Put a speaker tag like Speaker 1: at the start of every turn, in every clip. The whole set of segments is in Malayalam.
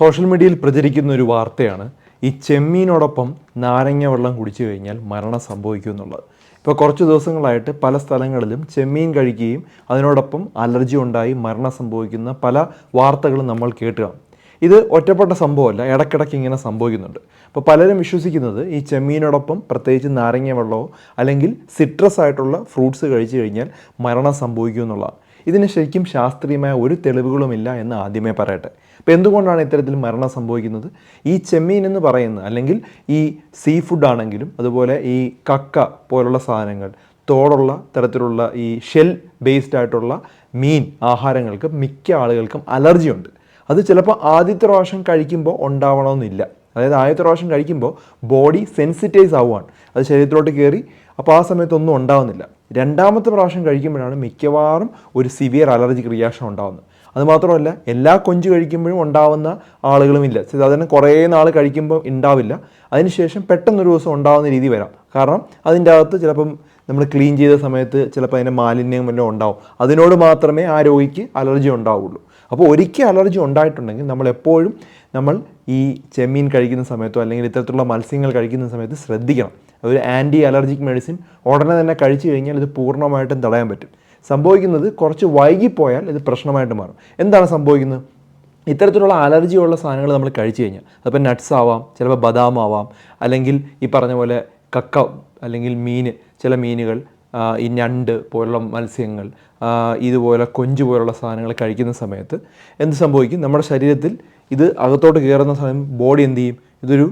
Speaker 1: സോഷ്യൽ മീഡിയയിൽ പ്രചരിക്കുന്ന ഒരു വാർത്തയാണ് ഈ ചെമ്മീനോടൊപ്പം നാരങ്ങ വെള്ളം കുടിച്ചു കഴിഞ്ഞാൽ മരണം സംഭവിക്കും എന്നുള്ളത്. ഇപ്പോൾ കുറച്ച് ദിവസങ്ങളായിട്ട് പല സ്ഥലങ്ങളിലും ചെമ്മീൻ കഴിക്കുകയും അതിനോടൊപ്പം അലർജി ഉണ്ടായി മരണം സംഭവിക്കുന്ന പല വാർത്തകളും നമ്മൾ കേട്ടുക ഇത് ഒറ്റപ്പെട്ട സംഭവമല്ല ഇടയ്ക്കിടയ്ക്ക് ഇങ്ങനെ സംഭവിക്കുന്നുണ്ട്. അപ്പോൾ പലരും വിശ്വസിക്കുന്നത് ഈ ചെമ്മീനോടൊപ്പം പ്രത്യേകിച്ച് നാരങ്ങ വെള്ളമോ അല്ലെങ്കിൽ സിട്രസ് ആയിട്ടുള്ള ഫ്രൂട്ട്സ് കഴിച്ചു കഴിഞ്ഞാൽ മരണം സംഭവിക്കും എന്നുള്ളതാണ്. ഇതിന് ശരിക്കും ശാസ്ത്രീയമായ ഒരു തെളിവുകളുമില്ല എന്ന് ആദ്യമേ പറയട്ടെ. അപ്പോൾ എന്തുകൊണ്ടാണ് ഇത്തരത്തിൽ മരണം സംഭവിക്കുന്നത്? ഈ ചെമ്മീൻ എന്ന് പറയുന്ന അല്ലെങ്കിൽ ഈ സീ ഫുഡ് ആണെങ്കിലും അതുപോലെ ഈ കക്ക പോലുള്ള സാധനങ്ങൾ തോടുള്ള തരത്തിലുള്ള ഈ ഷെൽ ബേസ്ഡ് ആയിട്ടുള്ള മീൻ ആഹാരങ്ങൾക്ക് മിക്ക ആളുകൾക്കും അലർജി ഉണ്ട്. അത് ചിലപ്പോൾ ആദ്യത്തെ പ്രാവശ്യം കഴിക്കുമ്പോൾ ഉണ്ടാവണമെന്നില്ല. അതായത് ആദ്യത്തെ പ്രാവശ്യം കഴിക്കുമ്പോൾ ബോഡി സെൻസിറ്റൈസ് ആവുകയാണ്. അത് ശരീരത്തിലോട്ട് കയറി അപ്പോൾ ആ സമയത്തൊന്നും ഉണ്ടാവുന്നില്ല. രണ്ടാമത്തെ പ്രാവശ്യം കഴിക്കുമ്പോഴാണ് മിക്കവാറും ഒരു സിവിയർ അലർജിക് റിയാക്ഷൻ ഉണ്ടാകുന്നത് അതുമാത്രമല്ല എല്ലാ കൊഞ്ച് കഴിക്കുമ്പോഴും ഉണ്ടാവുന്ന ആളുകളുമില്ല സാധാരണ കുറേ നാൾ കഴിക്കുമ്പോൾ ഉണ്ടാവില്ല. അതിനുശേഷം പെട്ടെന്നൊരു ദിവസം ഉണ്ടാവുന്ന രീതി വരാം. കാരണം അതിന്റെ അകത്ത് ചിലപ്പം നമ്മൾ ക്ലീൻ ചെയ്ത സമയത്ത് ചിലപ്പോൾ അതിന്റെ മാലിന്യം വല്ലതും ഉണ്ടാവും. അതിനോട് മാത്രമേ ആ രോഗിക്ക് അലർജി ഉണ്ടാവുള്ളൂ. അപ്പോൾ ഒരിക്കൽ അലർജി ഉണ്ടായിട്ടുണ്ടെങ്കിൽ നമ്മൾ എപ്പോഴും നമ്മൾ ഈ ചെമ്മീൻ കഴിക്കുന്ന സമയത്തോ അല്ലെങ്കിൽ ഇത്തരത്തിലുള്ള മത്സ്യങ്ങൾ കഴിക്കുന്ന സമയത്ത് ശ്രദ്ധിക്കണം. ഒരു ആന്റി അലർജിക് മെഡിസിൻ ഉടനെ തന്നെ കഴിച്ചു കഴിഞ്ഞാൽ ഇത് പൂർണമായിട്ടും തടയാൻ പറ്റും. സംഭവിക്കുന്നത് കുറച്ച് വൈകിപ്പോയാൽ ഇത് പ്രശ്നമായിട്ട് മാറും. എന്താണ് സംഭവിക്കുന്നത്? ഇത്തരത്തിലുള്ള അലർജിയുള്ള സാധനങ്ങൾ നമ്മൾ കഴിച്ചു കഴിഞ്ഞാൽ അതിപ്പോൾ നട്ട്സ് ആവാം ചിലപ്പോൾ ബദാം ആവാം അല്ലെങ്കിൽ ഈ പറഞ്ഞ പോലെ കക്ക അല്ലെങ്കിൽ മീൻ ചില മീനുകൾ ഈ ഞണ്ട് പോലുള്ള മത്സ്യങ്ങൾ ഇതുപോലെ കൊഞ്ച് പോലുള്ള സാധനങ്ങൾ കഴിക്കുന്ന സമയത്ത് എന്ത് സംഭവിക്കും? നമ്മുടെ ശരീരത്തിൽ ഇത് അകത്തോട്ട് കയറുന്ന സമയം ബോഡി എന്ത് ചെയ്യും? ഇതൊരു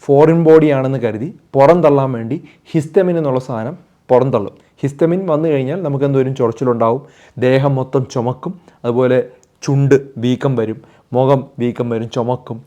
Speaker 1: ഫോറിൻ ബോഡി ആണെന്ന് കരുതി പുറം തള്ളാൻ വേണ്ടി ഹിസ്റ്റമിൻ എന്നുള്ള സാധനം പുറന്തള്ളും ഹിസ്റ്റമിൻ വന്നു കഴിഞ്ഞാൽ നമുക്ക് എന്തോരും ചൊറച്ചിലുണ്ടാവും. ദേഹം മൊത്തം ചുമക്കും. അതുപോലെ ചുണ്ട് വീക്കം വരും. മുഖം വീക്കം വരും ചുമക്കും.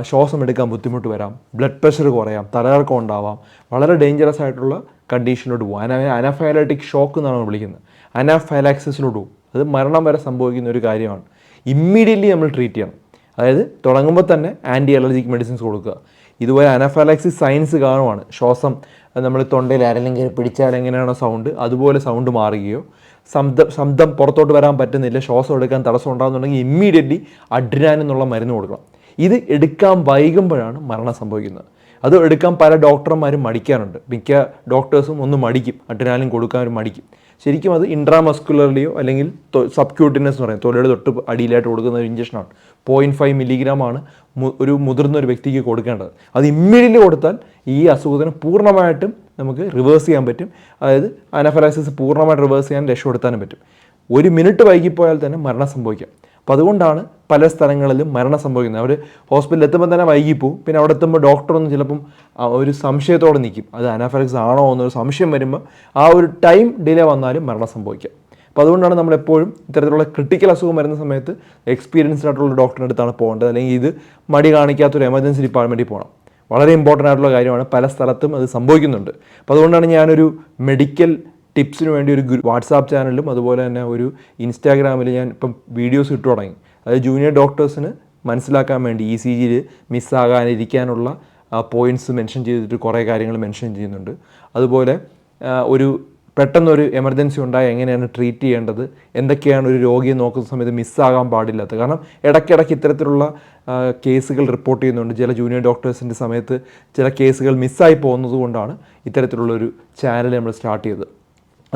Speaker 1: ശ്വാസം എടുക്കാൻ ബുദ്ധിമുട്ട് വരാം. ബ്ലഡ് പ്രഷർ കുറയാം. തലകറക്കം ഉണ്ടാവാം. വളരെ ഡേഞ്ചറസ് ആയിട്ടുള്ള കണ്ടീഷനിലോട്ട് പോകും അന അനഫയലറ്റിക് ഷോക്ക് എന്നാണ് നമ്മൾ വിളിക്കുന്നത്. അനാഫൈലാക്സിസിലോട്ട് പോകും അത് മരണം വരെ സംഭവിക്കുന്ന ഒരു കാര്യമാണ്. ഇമ്മീഡിയറ്റ്ലി നമ്മൾ ട്രീറ്റ് ചെയ്യണം. അതായത് തുടങ്ങുമ്പോൾ തന്നെ ആന്റി അലർജിക് മെഡിസിൻസ് കൊടുക്കുക. ഇതുപോലെ അനഫാലാക്സിസ് സയൻസ് കാണുവാണ്. ശ്വാസം നമ്മൾ തൊണ്ടയിൽ ആരെങ്കിലും പിടിച്ചാൽ എങ്ങനെയാണോ സൗണ്ട് അതുപോലെ സൗണ്ട് മാറുകയോ ശബ്ദം ശബ്ദം പുറത്തോട്ട് വരാൻ പറ്റുന്നില്ല ശ്വാസം എടുക്കാൻ തടസ്സം ഉണ്ടാകുന്നുണ്ടെങ്കിൽ ഇമ്മീഡിയറ്റ്ലി അഡ്രിനാൻ എന്നുള്ള മരുന്ന് കൊടുക്കണം. ഇത് എടുക്കാൻ വൈകുമ്പോഴാണ് മരണം സംഭവിക്കുന്നത്. അത് എടുക്കാൻ പല ഡോക്ടർമാരും മടിക്കാറുണ്ട്. മിക്ക ഡോക്ടേഴ്സും ഒന്ന് മടിക്കും. അഡ്രിനാലിൻ കൊടുക്കാനും മടിക്കും. ശരിക്കും അത് ഇൻട്രാമസ്കുലർലിയോ അല്ലെങ്കിൽ സബ്ക്യൂട്ടിനസ് എന്ന് പറയും. തൊലയുടെ തൊട്ട് അടിയിലായിട്ട് കൊടുക്കുന്ന ഒരു ഇഞ്ചക്ഷനാണ് പോയിന്റ് ഫൈവ് മില്ലിഗ്രാം ആണ് ഒരു മുതിർന്ന ഒരു വ്യക്തിക്ക് കൊടുക്കേണ്ടത്. അത് ഇമ്മീഡിയറ്റ്ലി കൊടുത്താൽ ഈ അസുഖത്തിന് പൂർണമായിട്ടും നമുക്ക് റിവേഴ്സ് ചെയ്യാൻ പറ്റും. അതായത് അനഫലാസിസ് പൂർണമായിട്ട് റിവേഴ്സ് ചെയ്യാൻ രക്ഷപ്പെടുത്താനും പറ്റും. ഒരു മിനിറ്റ് വൈകിപ്പോയാൽ തന്നെ മരണം സംഭവിക്കാം. അപ്പോൾ അതുകൊണ്ടാണ് പല സ്ഥലങ്ങളിലും മരണം സംഭവിക്കുന്നത്. അവർ ഹോസ്പിറ്റലിൽ എത്തുമ്പോൾ തന്നെ വൈകിപ്പോവും. പിന്നെ അവിടെ എത്തുമ്പോൾ ഡോക്ടറൊന്നും ചിലപ്പം ഒരു സംശയത്തോടെ നിൽക്കും. അത് അനാഫലക്സ് ആണോ എന്നൊരു സംശയം വരുമ്പോൾ ആ ഒരു ടൈം ഡിലേ വന്നാലും മരണം സംഭവിക്കാം. അപ്പോൾ അതുകൊണ്ടാണ് നമ്മൾ എപ്പോഴും ഇത്തരത്തിലുള്ള ക്രിട്ടിക്കൽ അസുഖം വരുന്ന സമയത്ത് എക്സ്പീരിയൻസ്ഡ് ആയിട്ടുള്ള ഡോക്ടറിന്റെ അടുത്താണ് പോകേണ്ടത്. അല്ലെങ്കിൽ ഇത് മടി കാണിക്കാത്തൊരു എമർജൻസി ഡിപ്പാർട്ട്മെന്റിൽ പോകണം. വളരെ ഇമ്പോർട്ടന്റ് ആയിട്ടുള്ള കാര്യമാണ് പല സ്ഥലത്തും അത് സംഭവിക്കുന്നുണ്ട്. അപ്പോൾ അതുകൊണ്ടാണ് ഞാനൊരു മെഡിക്കൽ ടിപ്സിന് വേണ്ടി ഒരു വാട്സാപ്പ് ചാനലിലും അതുപോലെ തന്നെ ഒരു ഇൻസ്റ്റാഗ്രാമിൽ ഞാൻ ഇപ്പം വീഡിയോസ് ഇട്ടു തുടങ്ങി. അതായത് ജൂനിയർ ഡോക്ടേഴ്സിന് മനസ്സിലാക്കാൻ വേണ്ടി ഇ സി ജിയിൽ മിസ്സാകാനിരിക്കാനുള്ള പോയിന്റ്സ് മെൻഷൻ ചെയ്തിട്ട് കുറേ കാര്യങ്ങൾ മെൻഷൻ ചെയ്യുന്നുണ്ട്. അതുപോലെ ഒരു പെട്ടെന്നൊരു എമർജൻസി ഉണ്ടായി എങ്ങനെയാണ് ട്രീറ്റ് ചെയ്യേണ്ടത് എന്തൊക്കെയാണ് ഒരു രോഗിയെ നോക്കുന്ന സമയത്ത് മിസ്സാകാൻ പാടില്ലാത്തത് കാരണം ഇടയ്ക്കിടയ്ക്ക് ഇത്തരത്തിലുള്ള കേസുകൾ റിപ്പോർട്ട് ചെയ്യുന്നുണ്ട്. ചില ജൂനിയർ ഡോക്ടേഴ്സിന്റെ സമയത്ത് ചില കേസുകൾ മിസ്സായി പോകുന്നത് കൊണ്ടാണ് ഇത്തരത്തിലുള്ളൊരു ചാനൽ നമ്മൾ സ്റ്റാർട്ട് ചെയ്തത്.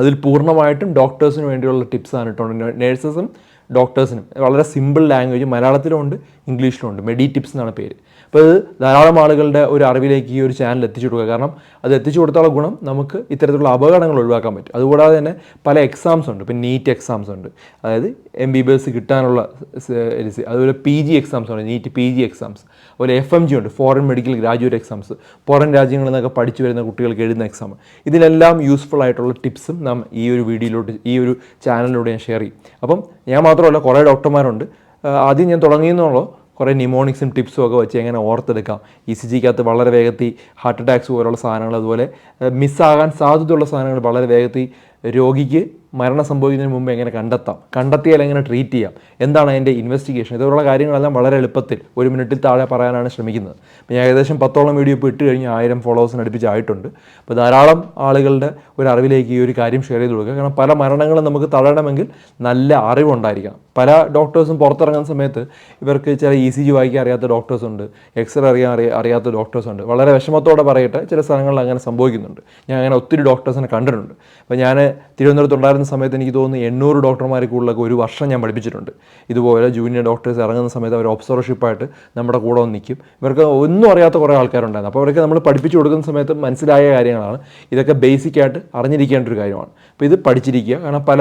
Speaker 1: അതിൽ പൂർണമായിട്ടും ഡോക്ടേഴ്സിന് വേണ്ടിയുള്ള ടിപ്സ് ആണ് കേട്ടോ നേഴ്സസും ഡോക്ടേഴ്സിനും വളരെ സിമ്പിൾ ലാംഗ്വേജ് മലയാളത്തിലും ഉണ്ട് ഇംഗ്ലീഷിലും ഉണ്ട് മെഡി ടിപ്സ് എന്നാണ് പേര്. അപ്പോൾ ഇത് ധാരാളം ആളുകളുടെ ഒരു അറിവിലേക്ക് ഈ ഒരു ചാനൽ എത്തിച്ചു കൊടുക്കുക. കാരണം അത് എത്തിച്ചു കൊടുത്തുള്ള ഗുണം നമുക്ക് ഇത്തരത്തിലുള്ള അപകടങ്ങൾ ഒഴിവാക്കാൻ പറ്റും. അതുകൂടാതെ തന്നെ പല എക്സാംസ് ഉണ്ട്. ഇപ്പം നീറ്റ് എക്സാംസ് ഉണ്ട്. അതായത് എം ബി ബി എസ് കിട്ടാനുള്ള അതുപോലെ പി ജി എക്സാംസ് ഉണ്ട്. നീറ്റ് പി ജി എക്സാംസ് അതുപോലെ എഫ് എം ജി ഉണ്ട്. ഫോറിൻ മെഡിക്കൽ ഗ്രാജുവേറ്റ് എക്സാംസ് പുറം രാജ്യങ്ങളിൽ നിന്നൊക്കെ പഠിച്ചു വരുന്ന കുട്ടികൾക്ക് എഴുതുന്ന എക്സാം ഇതിലെല്ലാം യൂസ്ഫുൾ ആയിട്ടുള്ള ടിപ്സും നാം ഈ ഒരു വീഡിയോയിലോട്ട് ഈ ഒരു ചാനലിലൂടെ ഞാൻ ഷെയർ ചെയ്യും. അപ്പം ഞാൻ മാത്രമല്ല കുറേ ഡോക്ടർമാരുണ്ട് ആദ്യം ഞാൻ തുടങ്ങിയെന്നുള്ളൂ കുറേ നിമോണിക്സും ടിപ്സും ഒക്കെ വെച്ച് എങ്ങനെ ഓർത്തെടുക്കാം. ഇ സി ജിക്കകത്ത് വളരെ വേഗത്തിൽ ഹാർട്ട് അറ്റാക്സ് പോലുള്ള സാധനങ്ങൾ അതുപോലെ മിസ്സാകാൻ സാധ്യതയുള്ള സാധനങ്ങൾ വളരെ വേഗത്തിൽ രോഗിക്ക് മരണം സംഭവിക്കുന്നതിന് മുമ്പ് എങ്ങനെ കണ്ടെത്താം? കണ്ടെത്തിയാൽ എങ്ങനെ ട്രീറ്റ് ചെയ്യാം? എന്താണ് അതിന്റെ ഇൻവെസ്റ്റിഗേഷൻ ഇതുപോലുള്ള കാര്യങ്ങളെല്ലാം വളരെ എളുപ്പത്തിൽ ഒരു മിനിറ്റിൽ താഴെ പറയാനാണ് ശ്രമിക്കുന്നത്. അപ്പോൾ ഞാൻ ഏകദേശം പത്തോളം വീഡിയോ ഇപ്പോൾ ഇട്ട് കഴിഞ്ഞ് ആയിരം ഫോളോവേഴ്സിന് അടുപ്പിച്ചായിട്ടുണ്ട്. അപ്പോൾ ധാരാളം ആളുകളുടെ ഒരു അറിവിലേക്ക് ഈ ഒരു കാര്യം ഷെയർ ചെയ്ത് കൊടുക്കുക. കാരണം പല മരണങ്ങളും നമുക്ക് തടയണമെങ്കിൽ നല്ല അറിവുണ്ടായിരിക്കണം. പല ഡോക്ടേഴ്സും പുറത്തിറങ്ങുന്ന സമയത്ത് ഇവർക്ക് ചില ഇ സി ജി വായിക്കാൻ അറിയാത്ത ഡോക്ടേഴ്സ് ഉണ്ട് എക്സ്റേ അറിയാൻ അറിയാ അറിയാത്ത ഡോക്ടേഴ്സ് ഉണ്ട്. വളരെ വിഷമത്തോടെ പറയട്ടെ ചില സ്ഥലങ്ങളിൽ അങ്ങനെ സംഭവിക്കുന്നുണ്ട്. ഞാൻ അങ്ങനെ ഒത്തിരി ഡോക്ടേഴ്സിനെ കണ്ടിട്ടുണ്ട്. അപ്പോൾ ഞാൻ തിരുവനന്തപുരത്ത് ഉണ്ടായിരുന്ന സമയത്ത് എനിക്ക് തോന്നുന്നു എണ്ണൂറ് ഡോക്ടർമാരെ കൂടുതലൊക്കെ ഒരു വർഷം ഞാൻ പഠിപ്പിച്ചിട്ടുണ്ട്. ഇതുപോലെ ജൂനിയർ ഡോക്ടേഴ്സ് ഇറങ്ങുന്ന സമയത്ത് അവർ ഒബ്സർവർഷിപ്പായിട്ട് നമ്മുടെ കൂടെ ഒന്ന് നിൽക്കും ഇവർക്ക് ഒന്നും അറിയാത്ത കുറേ ആൾക്കാരുണ്ടായിരുന്നു. അപ്പോൾ അവരൊക്കെ നമ്മൾ പഠിപ്പിച്ചു കൊടുക്കുന്ന സമയത്ത് മനസ്സിലായ കാര്യങ്ങളാണ്. ഇതൊക്കെ ബേസിക്കായിട്ട് അറിഞ്ഞിരിക്കേണ്ട ഒരു കാര്യമാണ്. അപ്പോൾ ഇത് പഠിച്ചിരിക്കുക. കാരണം പല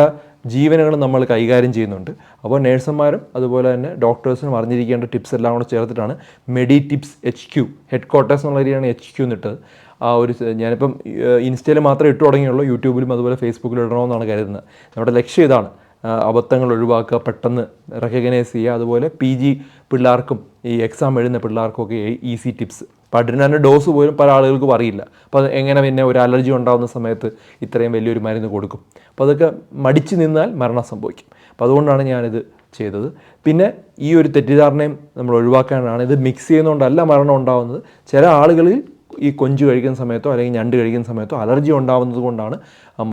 Speaker 1: ജീവനുകളും നമ്മൾ കൈകാര്യം ചെയ്യുന്നുണ്ട്. അപ്പോൾ നേഴ്സുമാരും അതുപോലെ തന്നെ ഡോക്ടേഴ്സിനും അറിഞ്ഞിരിക്കേണ്ട ടിപ്സ് എല്ലാം കൂടെ ചേർത്തിട്ടാണ് medi tips H Q headquarters എന്നുള്ള രീതിയാണ് എച്ച് ക്യൂ എന്നിട്ടത് ആ ഒരു ഞാനിപ്പം ഇൻസ്റ്റയിൽ മാത്രമേ ഇട്ട് തുടങ്ങിയുള്ളൂ യൂട്യൂബിലും അതുപോലെ ഫേസ്ബുക്കിലും ഇടണമെന്നാണ് കരുതുന്നത്. നമ്മുടെ ലക്ഷ്യം ഇതാണ് അബദ്ധങ്ങൾ ഒഴിവാക്കുക പെട്ടെന്ന് റെക്കഗ്നൈസ് ചെയ്യുക അതുപോലെ പി ജി പിള്ളേർക്കും ഈ എക്സാം എഴുതുന്ന പിള്ളേർക്കൊക്കെ ഈസി ടിപ്സ് അപ്പോൾ ഡോസ് പോലും പല ആളുകൾക്കും അറിയില്ല. അപ്പോൾ എങ്ങനെ പിന്നെ ഒരു അലർജി ഉണ്ടാകുന്ന സമയത്ത് ഇത്രയും വലിയൊരു മരുന്ന് കൊടുക്കും. അപ്പോൾ അതൊക്കെ മടിച്ചു നിന്നാൽ മരണം സംഭവിക്കും. അപ്പോൾ അതുകൊണ്ടാണ് ഞാനിത് ചെയ്തത്. പിന്നെ ഈ ഒരു തെറ്റിദ്ധാരണയും നമ്മൾ ഒഴിവാക്കാനാണ് ഇത് മിക്സ് ചെയ്യുന്നതുകൊണ്ടല്ല മരണം ഉണ്ടാകുന്നത് ചില ആളുകളിൽ ഈ കൊഞ്ച് കഴിക്കുന്ന സമയത്തോ അല്ലെങ്കിൽ ഞണ്ട് കഴിക്കുന്ന സമയത്തോ അലർജി ഉണ്ടാകുന്നത് കൊണ്ടാണ്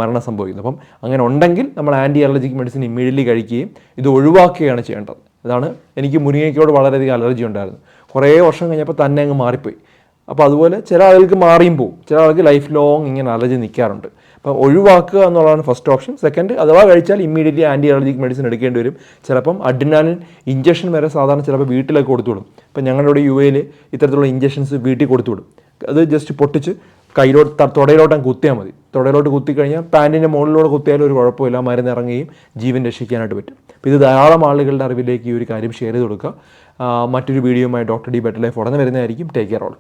Speaker 1: മരണം സംഭവിക്കുന്നത്. അപ്പം അങ്ങനെ ഉണ്ടെങ്കിൽ നമ്മൾ ആന്റി അലർജിക് മെഡിസിൻ ഇമ്മീഡിയറ്റ്ലി കഴിക്കുകയും ഇത് ഒഴിവാക്കുകയാണ് ചെയ്യേണ്ടത്. ഇതാണ് എനിക്ക് മുരിങ്ങയ്ക്കോട് വളരെയധികം അലർജി ഉണ്ടായിരുന്നു. കുറേ വർഷം കഴിഞ്ഞപ്പോൾ തന്നെ അങ്ങ് മാറിപ്പോയി. അപ്പോൾ അതുപോലെ ചില ആളുകൾക്ക് മാറിയും പോകും ചില ആൾക്ക് ലൈഫ് ലോങ് ഇങ്ങനെ അലർജി നിൽക്കാറുണ്ട്. അപ്പോൾ ഒഴിവാക്കുക എന്നുള്ളതാണ് ഫസ്റ്റ് ഓപ്ഷൻ സെക്കൻഡ് അഥവാ കഴിച്ചാൽ ഇമ്മീഡിയറ്റ്ലി ആന്റി അലർജിക് മെഡിസിൻ എടുക്കേണ്ടി വരും. ചിലപ്പം അഡ്രിനാലിൻ ഇഞ്ചക്ഷൻ വരെ സാധാരണ ചിലപ്പോൾ വീട്ടിലൊക്കെ കൊടുത്തു വിടും ഇപ്പം ഞങ്ങളുടെ യു എയിൽ ഇത്തരത്തിലുള്ള ഇഞ്ചക്ഷൻസ് വീട്ടിൽ കൊടുത്തു വിടും അത് ജസ്റ്റ് പൊട്ടിച്ച് കയ്യിലോട്ട് തുടയിലോട്ടം കുത്തിയാൽ മതി. തുടയിലോട്ട് കുത്തി കഴിഞ്ഞാൽ പാന്റിന്റെ മുകളിലൂടെ കുത്തിയാലും ഒരു കുഴപ്പമില്ല. മരുന്ന് ഇറങ്ങുകയും ജീവൻ രക്ഷിക്കാനായിട്ട് പറ്റും. അപ്പോൾ ഇത് ധാരാളം ആളുകളുടെ അറിവിലേക്ക് ഈ ഒരു കാര്യം ഷെയർ ചെയ്ത് കൊടുക്കുക. മറ്റൊരു വീഡിയോയുമായി ഡോക്ടർ ഡി ബെറ്റർ ലൈഫ് ഉടനെ വരുന്നതായിരിക്കും. ടേക്ക് കെയർ ഓൾ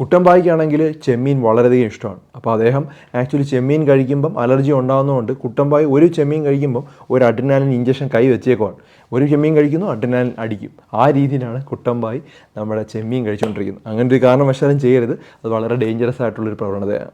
Speaker 1: കുട്ടമ്പായിക്കാണെങ്കിൽ ചെമ്മീൻ വളരെയധികം ഇഷ്ടമാണ്. അപ്പോൾ അദ്ദേഹം ആക്ച്വലി ചെമ്മീൻ കഴിക്കുമ്പം അലർജി ഉണ്ടാകുന്നതുകൊണ്ട് കുട്ടമ്പായി ഒരു ചെമ്മീൻ കഴിക്കുമ്പം ഒരു അഡ്രിനാലിൻ ഇഞ്ചക്ഷൻ കൈ വെച്ചേക്കുവാണ്. ഒരു ചെമ്മീൻ കഴിക്കുന്നു അഡ്രിനാലിൻ അടിക്കും. ആ രീതിയിലാണ് കുട്ടമ്പായി നമ്മുടെ ചെമ്മീൻ കഴിച്ചുകൊണ്ടിരിക്കുന്നത്. അങ്ങനെ ഒരു കാരണവശാലും ചെയ്യരുത്. അത് വളരെ ഡേഞ്ചറസ് ആയിട്ടുള്ളൊരു പ്രവണതയാണ്.